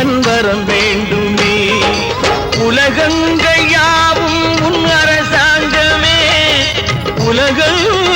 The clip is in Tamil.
தன் வரம் வேண்டுமே. உலகங்கள் யாவும் உன் அரசாங்கமே. உலகம்